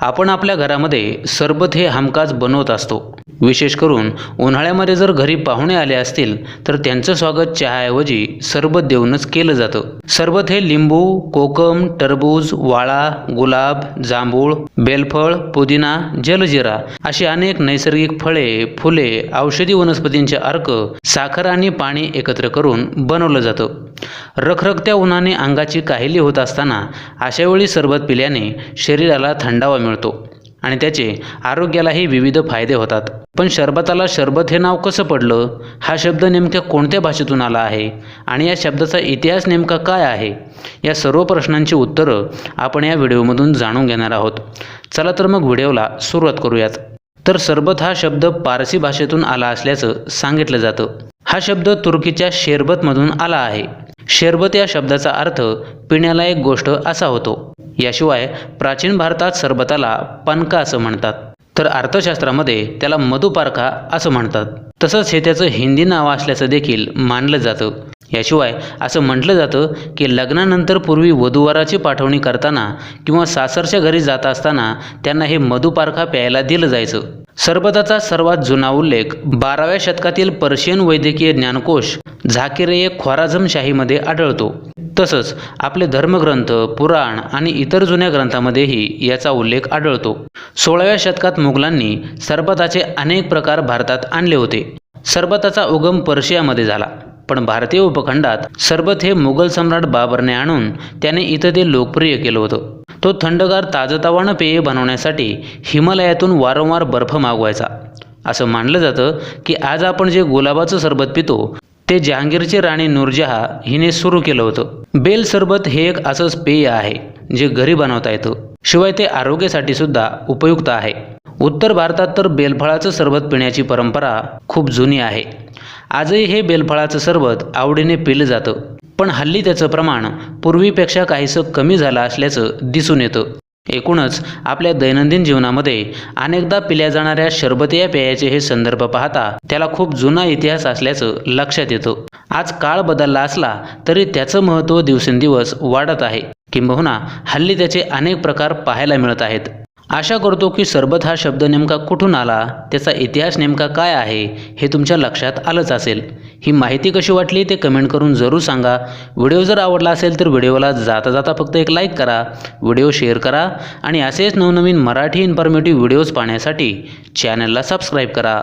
आपण आपल्या घरामध्ये सरबत हे हमखास बनवत असतो. विशेष करून उन्हाळ्यामध्ये जर घरी पाहुणे आले असतील तर त्यांचं स्वागत चहाऐवजी सरबत देऊनच केलं जातं. सरबत हे लिंबू कोकम टरबूज वाळा गुलाब जांभूळ बेलफळ पुदिना जलजिरा अशी अनेक नैसर्गिक फळे फुले औषधी वनस्पतींचे अर्क साखर आणि पाणी एकत्र करून बनवलं जातं. रखरखत्या उन्हाने अंगाची काहिली होत असताना अशावेळी सरबत पिल्याने शरीराला थंडावा मिळतो आणि त्याचे आरोग्यालाही विविध फायदे होतात. पण शरबताला शरबत हे नाव कसं पडलं? हा शब्द नेमक्या कोणत्या भाषेतून आला आहे? आणि या शब्दाचा इतिहास नेमका काय आहे? या सर्व प्रश्नांची उत्तरं आपण या व्हिडिओमधून जाणून घेणार आहोत. चला तर मग व्हिडिओला सुरुवात करूयात. तर सरबत हा शब्द पारसी भाषेतून आला असल्याचं सांगितलं जातं. हा शब्द तुर्कीच्या शेरबतमधून आला आहे. शरबत या शब्दाचा अर्थ पिण्याला एक गोष्ट असा होतो. याशिवाय प्राचीन भारतात सरबताला पनका असं म्हणतात. तर अर्थशास्त्रामध्ये त्याला मधुपारखा असं म्हणतात. तसंच हे त्याचं हिंदी नाव असल्याचं देखील मानलं जातं. याशिवाय असं म्हटलं जातं की लग्नानंतर पूर्वी वधूवराची पाठवणी करताना किंवा सासरच्या घरी जात असताना त्यांना हे मधुपारखा प्यायला दिलं जायचं. सरबताचा सर्वात जुना उल्लेख बाराव्या शतकातील पर्शियन वैद्यकीय ज्ञानकोश झाकिरे ख्वाराझमशाहीमध्ये आढळतो. तसंच आपले धर्मग्रंथ पुराण आणि इतर जुन्या ग्रंथामध्येही याचा उल्लेख आढळतो. सोळाव्या शतकात मुघलांनी सरबताचे अनेक प्रकार भारतात आणले होते. सरबताचा उगम पर्शियामध्ये झाला. पण भारतीय उपखंडात सरबत हे मुघल सम्राट बाबरने आणून त्याने इथं ते लोकप्रिय केलं होतं. तो थंडगार ताजतवानं पेय बनवण्यासाठी हिमालयातून वारंवार बर्फ मागवायचा. असं मानलं जातं की आज आपण जे गुलाबाचं सरबत पितो ते जहांगीरची राणी नूरजहा हिने सुरू केलं होतं. बेल सरबत हे एक असंच पेय आहे जे घरी बनवता येतं. शिवाय ते आरोग्यासाठी सुद्धा उपयुक्त आहे. उत्तर भारतात तर बेलफळाचं सरबत पिण्याची परंपरा खूप जुनी आहे. आजही हे बेलफळाचं सरबत आवडीने पिलं जातं. पण हल्ली त्याचं प्रमाण पूर्वीपेक्षा काहीसं कमी झालं असल्याचं दिसून येतं. एकूणच आपल्या दैनंदिन जीवनामध्ये अनेकदा पिल्या जाणाऱ्या शरबती या पेयाचे हे संदर्भ पाहता त्याला खूप जुना इतिहास असल्याचं लक्षात येतं. आज काळ बदलला असला तरी त्याचं महत्त्व दिवसेंदिवस वाढत आहे. किंबहुना हल्ली त्याचे अनेक प्रकार पाहायला मिळत आहेत. आशा करतो की सरबत हा शब्द नेमका कुठून आला त्याचा इतिहास नेमका काय आहे हे तुमच्या लक्षात आलंच असेल. ही माहिती कशी वाटली ते कमेंट करून जरूर सांगा. व्हिडिओ जर आवडला असेल तर व्हिडिओला जाता जाता फक्त एक लाईक करा व्हिडिओ शेअर करा आणि असेच नवनवीन मराठी इन्फॉर्मेटिव्ह व्हिडिओज पाहण्यासाठी चॅनलला सबस्क्राईब करा.